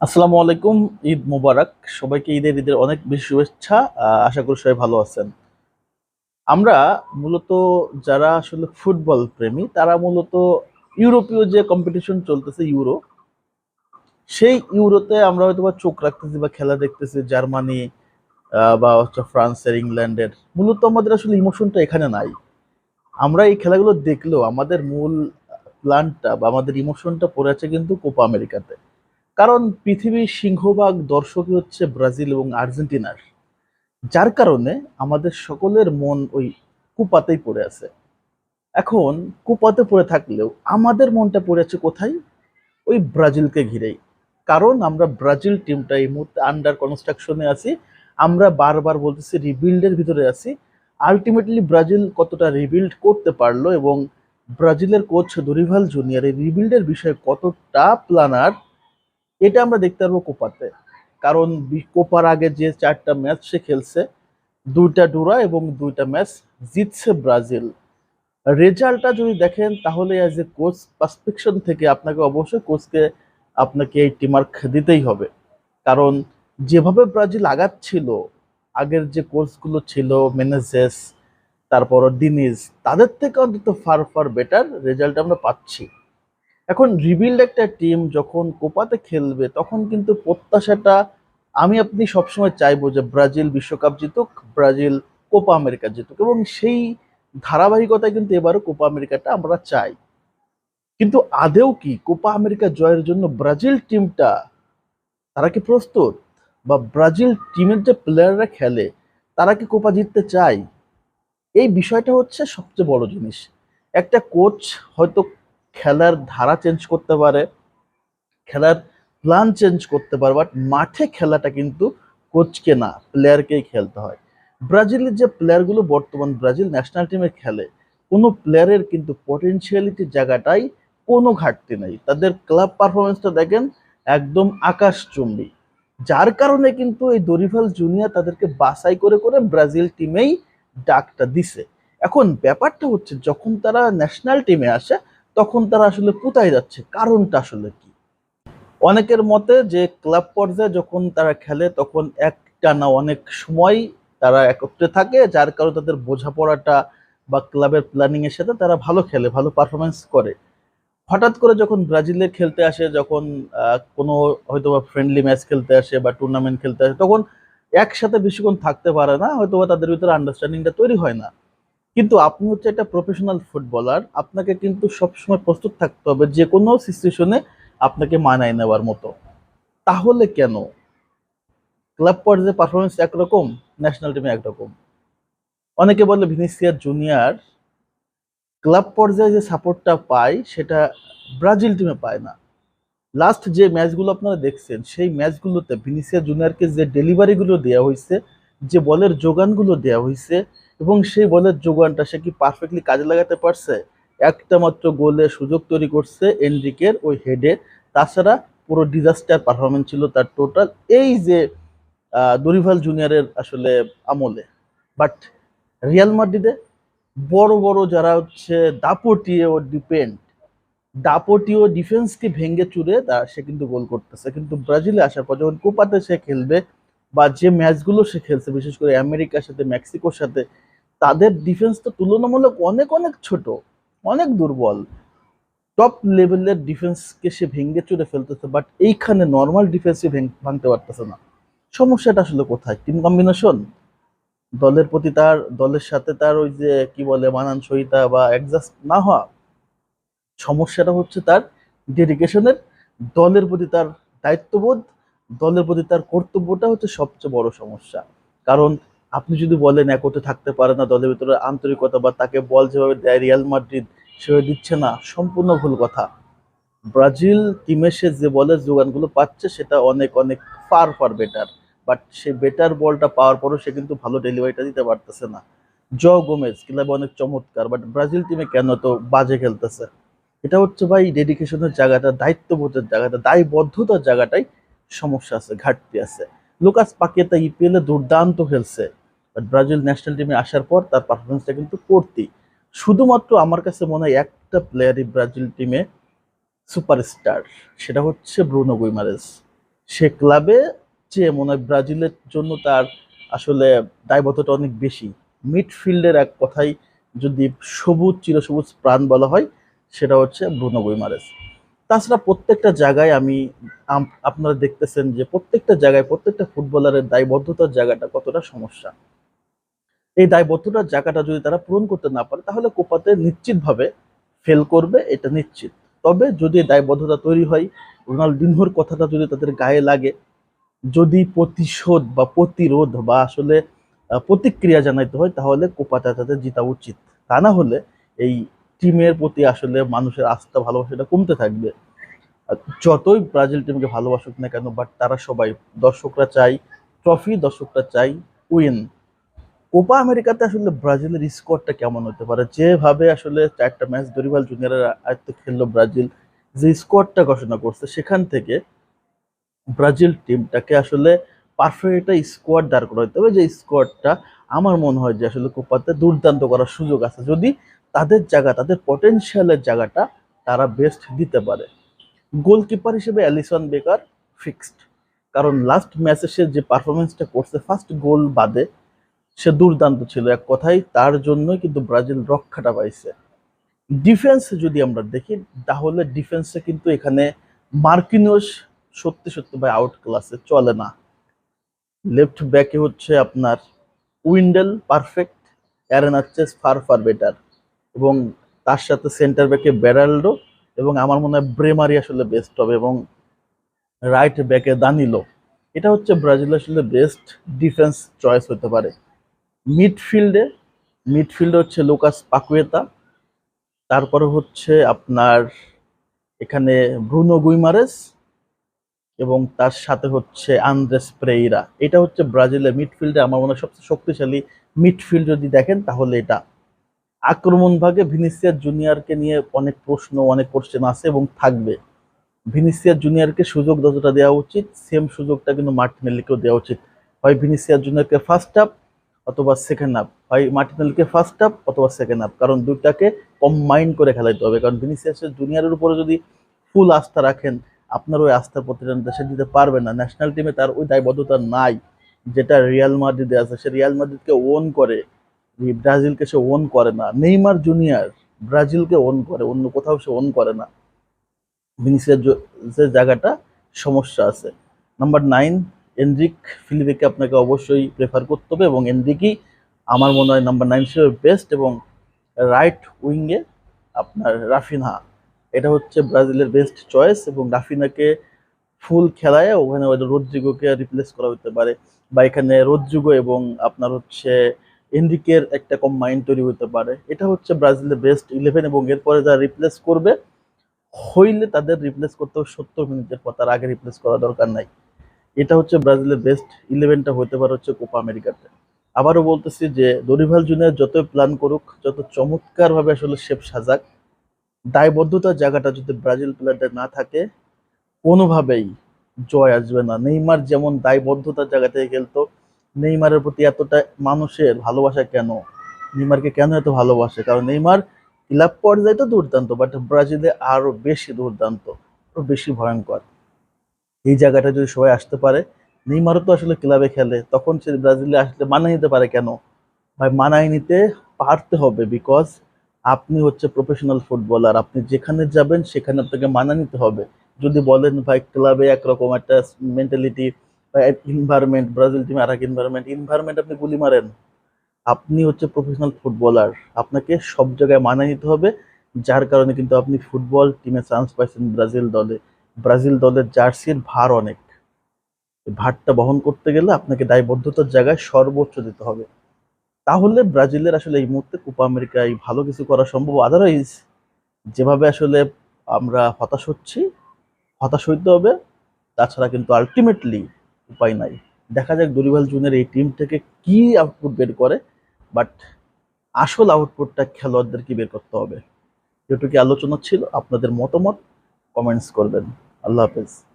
আসসালামু আলাইকুম, ঈদ মোবারক। সবাইকে ঈদের ঈদের অনেক বেশি শুভেচ্ছা। আশা করি সবাই ভালো আছেন। আমরা মূলত যারা আসলে ফুটবল প্রেমী, তারা মূলত ইউরোপীয় যে কম্পিটিশন চলতেছে ইউরো, সেই ইউরোতে আমরা হয়তো বা চোখ রাখতেছি বা খেলা দেখতেছি, জার্মানি বা হচ্ছে ফ্রান্সের, ইংল্যান্ডের। মূলত আমাদের আসলে ইমোশনটা এখানে নাই। আমরা এই খেলাগুলো দেখলেও আমাদের মূল প্ল্যানটা বা আমাদের ইমোশনটা পড়ে আছে কিন্তু কোপা আমেরিকাতে। কারণ পৃথিবীর সিংহভাগ দর্শকই হচ্ছে ব্রাজিল এবং আর্জেন্টিনার। যার কারণে আমাদের সকলের মন ওই কুপাতেই পড়ে আছে। এখন কুপাতে পড়ে থাকলেও আমাদের মনটা পড়ে আছে কোথায়? ওই ব্রাজিলকে ঘিরেই। কারণ আমরা ব্রাজিল টিমটা এই মুহূর্তে আন্ডার কনস্ট্রাকশনে আছি। আমরা বারবার বলতেছি রিবিল্ডের ভিতরে আছি। আলটিমেটলি ব্রাজিল কতটা রিবিল্ড করতে পারল এবং ব্রাজিলের কোচ দরিভাল জুনিয়র এই রিবিল্ডের বিষয়ে কতটা প্ল্যানার এটা আমরা দেখতে পারব কোপাতে। কারণ কোপার আগে যে চারটা ম্যাচ সে খেলছে, দুইটা ডুরা এবং দুইটা ম্যাচ জিতছে ব্রাজিল। রেজাল্টটা যদি দেখেন, তাহলে অ্যাজ এ কোচ পারসপেকশন থেকে আপনাকে অবশ্যই কোচকে আপনাকে এই টিমার্ক দিতেই হবে। কারণ যেভাবে ব্রাজিল আগাচ্ছিল, আগের যে কোচগুলো ছিল মেনেজেস তারপর দিনিজ তাদের থেকে অন্তত ফার ফার বেটার রেজাল্ট আমরা পাচ্ছি। এখন রিবিল্ড একটা টিম যখন কোপাতে খেলবে, তখন কিন্তু প্রত্যাশাটা আমি আপনি সবসময় চাইব যে ব্রাজিল বিশ্বকাপ জিতুক, ব্রাজিল কোপা আমেরিকা জিতুক এবং সেই ধারাবাহিকতায় কিন্তু এবারও কোপা আমেরিকাটা আমরা চাই। কিন্তু আদেও কি কোপা আমেরিকা জয়ের জন্য ব্রাজিল টিমটা তারা কি প্রস্তুত? বা ব্রাজিল টিমের যে প্লেয়াররা খেলে, তারা কি কোপা জিততে চায় এই বিষয়টা হচ্ছে সবচেয়ে বড় জিনিস। একটা কোচ হয়তো খেলার ধারা চেঞ্জ করতে পারে, খেলার প্ল্যান চেঞ্জ করতে পারে বাট মাঠে খেলাটা কিন্তু কোচকে না প্লেয়ারকেই খেলতে হয়। ব্রাজিলের যে প্লেয়ারগুলো বর্তমান ব্রাজিল ন্যাশনাল টিমে খেলে, কোনো প্লেয়ারের কিন্তু পটেনশিয়ালিটির জায়গাটাই কোনো ঘাটতি নেই। তাদের ক্লাব পারফরমেন্সটা দেখেন একদম আকাশচুম্বী। যার কারণে কিন্তু এই দরিভাল জুনিয়র তাদেরকে বাছাই করে করে ব্রাজিল টিমেই ডাকটা দিছে। এখন ব্যাপারটা হচ্ছে, যখন তারা ন্যাশনাল টিমে আসে তখন তারা আসলে কোথায় যাচ্ছে? কারণটা আসলে কি? অনেকের মতে যে ক্লাব পর্যায়ে যখন তারা খেলে, তখন একটা না অনেক সময় তারা একত্রে থাকে, যার কারণে তাদের বোঝাপড়াটা বা ক্লাবের প্ল্যানিং এর সাথে তারা ভালো খেলে, ভালো পারফরমেন্স করে। হঠাৎ করে যখন ব্রাজিলে খেলতে আসে, যখন কোনো হয়তো বা ফ্রেন্ডলি ম্যাচ খেলতে আসে বা টুর্নামেন্ট খেলতে আসে, তখন একসাথে বেশিক্ষণ থাকতে পারে না হয়তো বা তাদের ভিতরে আন্ডারস্ট্যান্ডিংটা তৈরি হয় না। কিন্তু আপনি হচ্ছে একটা প্রফেশনাল ফুটবলার আপনাকে কিন্তু সবসময় প্রস্তুত থাকতে হবে যে কোনো সিচুয়েশনে আপনাকে মানায় নেওয়ার মতো। তাহলে কেন? ক্লাব পর্যায়ে পারফরমেন্স একরকম ন্যাশনাল টিমে একরকম। অনেকে বলে ভিনিসিয়ার জুনিয়র ক্লাব পর্যায়ে যে সাপোর্টটা পায়, সেটা ব্রাজিল টিমে পায় না। লাস্ট যে ম্যাচগুলো আপনারা দেখছেন, সেই ম্যাচগুলোতে ভিনিসিয়া জুনিয়রকে যে ডেলিভারিগুলো দেওয়া হয়েছে যে বলের যোগানগুলো দেওয়া হয়েছে এবং সেই বলের যোগানটা সে কি পারফেক্টলি কাজে লাগাতে পারছে? একটা মাত্র গোলে সুযোগ তৈরি করছে এনরিকের ওই হেডে তাছাড়া পুরো ডিজাস্টার পারফরমেন্স ছিল তার টোটাল এই যে দরিভাল জুনিয়রের আসলে আমলে। বাট রিয়াল মাদ্রিদে বড় বড় যারা হচ্ছে দাপটিয়ে ও ডিপেন্ড দাপটিও ডিফেন্সকে ভেঙে চুরে তা সে কিন্তু গোল করতেছে। কিন্তু ব্রাজিলে আসার পর যখন কোপাতে সে খেলবে বা যে ম্যাচগুলো সে খেলছে, বিশেষ করে আমেরিকার সাথে, মেক্সিকোর সাথে, তাদের ডিফেন্স তো তুলনামূলক অনেক অনেক ছোট, অনেক দুর্বল। টপ লেভেলের ডিফেন্সকে সে ভেঙে চুরে ফেলতেছে বাট এইখানে নর্মাল ডিফেন্সে ভাঙতে পারতেছে না। সমস্যাটা আসলে কোথায়? টিম কম্বিনেশন দলের প্রতি তার, দলের সাথে তার ওই যে কি বলে, মানানসইতা বা অ্যাডজাস্ট না হওয়া। সমস্যাটা হচ্ছে তার ডেডিকেশনের দলের প্রতি তার দায়িত্ববোধ দলের প্রতি তার কর্তব্যটা হচ্ছে সবচেয়ে বড় সমস্যা। কারণ আপনি যদি বলেন একতে থাকতে পারে না, দলের ভিতরে আন্তরিকতা বা তাকে বল যেভাবে দেয় রিয়াল মাদ্রিদ, সেভাবে দিচ্ছে না, সম্পূর্ণ ভুল কথা। ব্রাজিল টিমে সে যে বলের যোগানগুলো পাচ্ছে, সেটা অনেক অনেক ফার ফার বেটার বাট সে বেটার বলটা পাওয়ার পরও সে কিন্তু ভালো ডেলিভারিটা দিতে পারতেছে না। জ গোমেজ, ক্লাবে অনেক চমৎকার বাট ব্রাজিল টিমে কেন তো বাজে খেলতেছে? এটা হচ্ছে ভাই ডেডিকেশনের জায়গাটা, দায়িত্ববোধের জায়গাটা, দায়বদ্ধতার জায়গাটাই সমস্যা আছে, ঘাটতি আছে। লুকাস পাকেতা ইপিএল এ দুর্দান্ত খেলছে। বাট ব্রাজিল ন্যাশনাল টিমে আসার পর তার পারফরমেন্সটা কিন্তু করতি শুধুমাত্র আমার কাছে মনে হয় একটা প্লেয়ারই ব্রাজিল টিমে সুপারস্টার সেটা হচ্ছে ব্রুনো গুইমারেস সে ক্লাবে চেয়ে মনে হয় ব্রাজিলের জন্য তার আসলে দায়বদ্ধতা অনেক বেশি। মিডফিল্ডের এক কথাই যদি সবুজ, চিরসবুজ প্রাণ বলা হয়, সেটা হচ্ছে ব্রুনো গুইমারেস তাছাড়া প্রত্যেকটা জায়গায় আমি আপনারা দেখতেছেন যে প্রত্যেকটা জায়গায় প্রত্যেকটা ফুটবলারের দায়বদ্ধতার জায়গাটা কতটা সমস্যা। এই দায়বদ্ধতার জায়গাটা যদি তারা পূরণ করতে না পারে, তাহলে কোপাতে নিশ্চিতভাবে ফেল করবে, এটা নিশ্চিত। তবে যদি দায়বদ্ধতা তৈরি হয়, রোনালদিনহোর কথাটা যদি তাদের গায়ে লাগে, যদি প্রতিশোধ বা প্রতিরোধ বা আসলে প্রতিক্রিয়া জানাইতে হয়, তাহলে কোপাটা তাদের জিতা উচিত। তা না হলে এই টিমের প্রতি আসলে মানুষের আস্থা, ভালোবাসাটা কমতে থাকবে। যতই ব্রাজিল টিমকে ভালোবাসুক না কেন বাট তারা সবাই, দর্শকরা চাই ট্রফি দর্শকরা চাই উইন কোপা আমেরিকাতে আসলে ব্রাজিলের স্কোরটা কেমন হতে পারে? যেভাবে আসলে চারটা ম্যাচ দরিভাল জুনিয়রের আয়ত্তে খেললো ব্রাজিল, যে স্কোরটা ঘোষণা করছে, সেখান থেকে ব্রাজিল টিমটাকে আসলে পারফেক্ট একটা স্কোয়াড দাঁড় করা হতে হবে যে স্কোয়াডটা আমার মনে হয় যে আসলে কোপাতে দুর্দান্ত করার সুযোগ আছে। যদি তাদের জায়গা, তাদের পটেনশিয়ালের জায়গাটা তারা বেস্ট দিতে পারে। গোলকিপার হিসেবে অ্যালিসন বেকার ফিক্সড কারণ লাস্ট ম্যাচে সে যে পারফরমেন্সটা করছে ফার্স্ট গোল বাদে সে দুর্দান্ত ছিল। এক কথায় তার জন্যই কিন্তু ব্রাজিল রক্ষাটা পাইছে। ডিফেন্স যদি আমরা দেখি, তাহলে ডিফেন্সে কিন্তু এখানে মার্কিনোস সত্যি সত্যি ভাই আউট ক্লাসে চলে না। লেফট ব্যাকে হচ্ছে আপনার উইন্ডেল পারফেক্ট অ্যারেনার চেস ফার ফার বেটার এবং তার সাথে সেন্টার ব্যাকে বেরাল্ডো এবং আমার মনে হয় ব্রেমারি আসলে বেস্ট হবে এবং রাইট ব্যাকে দানিলো। এটা হচ্ছে ব্রাজিল আসলে বেস্ট ডিফেন্স চয়েস হতে পারে। মিডফিল্ডে মিডফিল্ডে হচ্ছে লুকাস পাকুয়েতা, তারপরে হচ্ছে আপনার এখানে ব্রুনো গুইমারেস এবং তার সাথে হচ্ছে আন্দ্রেস প্রেইরা। এটা হচ্ছে ব্রাজিলের মিডফিল্ডে আমার মনে হয় সবচেয়ে শক্তিশালী মিডফিল্ড যদি দেখেন তাহলে এটা আক্রমণ ভাগে ভিনিসিয়াস জুনিয়রকে নিয়ে অনেক প্রশ্ন, অনেক কোশ্চেন আছে এবং থাকবে। ভিনিসিয়াস জুনিয়রকে সুযোগ যতটা দেওয়া উচিত সেম সুযোগটা কিন্তু মার্টিনেলিকেও দেওয়া উচিত। হয় ভিনিসিয়াস জুনিয়রকে ফার্স্ট হাফ অথবা সেকেন্ড হাফ হয় মার্টিনেলকে ফার্স্ট হাফ অথবা সেকেন্ড হাফ কারণ দুইটাকে কম্বাইন করে খেলাইতে হবে। কারণ ভিনিসিয়াসের জুনিয়রের উপরে যদি ফুল আস্থা রাখেন, আপনার ওই আস্থার প্রতিদানটা সে দিতে পারবে না। ন্যাশনাল টিমে তার ওই দায়বদ্ধতা নাই, যেটা রিয়াল মাদ্রিদে আছে। সে রিয়াল মাদ্রিদকে ওন করে ব্রাজিলকে সে ওন করে না। নেইমার জুনিয়র ব্রাজিলকে ওন করে, অন্য কোথাও সে ওন করে না। ভিনিসিয়াস যে জায়গাটা সমস্যা আছে। নাম্বার নাইন এনরিক ফিলিপেকে আপনাকে অবশ্যই প্রেফার করতে হবে এবং এনরিকই আমার মনে হয় নাম্বার নাইন হিসেবে বেস্ট এবং রাইট উইঙ্গে আপনার রাফিনহা। এটা হচ্ছে ব্রাজিলের বেস্ট চয়েস এবং রাফিনাকে ফুল খেলায় ওখানে রোদ্রিগোকে রিপ্লেস করা হতে পারে বা এখানে রোদ্রিগো এবং আপনার হচ্ছে এনরিকের একটা কম্বাইন তৈরি হতে পারে। এটা হচ্ছে ব্রাজিলের বেস্ট ইলেভেন এবং এরপরে যারা রিপ্লেস করবে, হইলে তাদের রিপ্লেস করতে হবে সত্তর মিনিটের পর তার আগে রিপ্লেস করা দরকার নাই। এটা হচ্ছে ব্রাজিলের বেস্ট ইলেভেনটা হতে পারে হচ্ছে কোপা আমেরিকাতে। আবারও বলতেছি যে দরিভাল জুনিয়র যতই প্ল্যান করুক, যত চমৎকারভাবে আসলে শেপ সাজাক, দায়বদ্ধতার জায়গাটা যদি ব্রাজিল প্লেয়ারদের না থাকে, কোনোভাবেই জয় আসবে না। নেইমার যেমন দায়বদ্ধতার জায়গা থেকে খেলতো নেইমারের প্রতি এতটা মানুষের ভালোবাসা কেন? নেইমারকে কেন এত ভালোবাসে? কারণ নেইমার ক্লাব পর্যায়ে তো দুর্দান্ত বাট ব্রাজিলে আরও বেশি দুর্দান্ত, আরও বেশি ভয়ঙ্কর। এই জায়গাটা যদি সবাই আসতে পারে, নেইমারও তো আসলে ক্লাবে খেলে, তখন সে ব্রাজিলে আসলে মানায় নিতে পারে কেন? ভাই, মানায় নিতে পারতে হবে বিকজ আপনি হচ্ছে প্রফেশনাল ফুটবলার আপনি যেখানে যাবেন সেখানে আপনাকে মানা নিতে হবে। যদি বলেন, ভাই, ক্লাবে একরকম একটা মেন্টালিটি বা এনভায়রনমেন্ট ব্রাজিল টিম আর এক এনভায়রনমেন্ট এনভায়রনমেন্ট আপনি গুলি মারেন। আপনি হচ্ছে প্রফেশনাল ফুটবলার আপনাকে সব জায়গায় মানায় নিতে হবে, যার কারণে কিন্তু আপনি ফুটবল টিমে চান্স পাইছেন ব্রাজিল দলে। ব্রাজিল দলের জার্সির ভার অনেক। ভারটা বহন করতে গেলে আপনাকে দায়বদ্ধতার জায়গায় সর্বোচ্চ দিতে হবে। তাহলে ব্রাজিলের আসলে এই মুহূর্তে কোপা আমেরিকায় ভালো কিছু করা সম্ভব। আদারওয়াইজ যেভাবে আসলে আমরা হতাশ হচ্ছি, হতাশ হইতে হবে, তাছাড়া কিন্তু আলটিমেটলি উপায় নাই। দেখা যাক দরিভাল জুনের এই টিম থেকে কি আউটপুট বের করে বাট আসল আউটপুটটা খেলোয়াড়দেরকে বের করতে হবে? যেটুকু আলোচনা ছিল, আপনাদের মতামত কমেন্টস করবেন। আল্লাহ হাফেজ।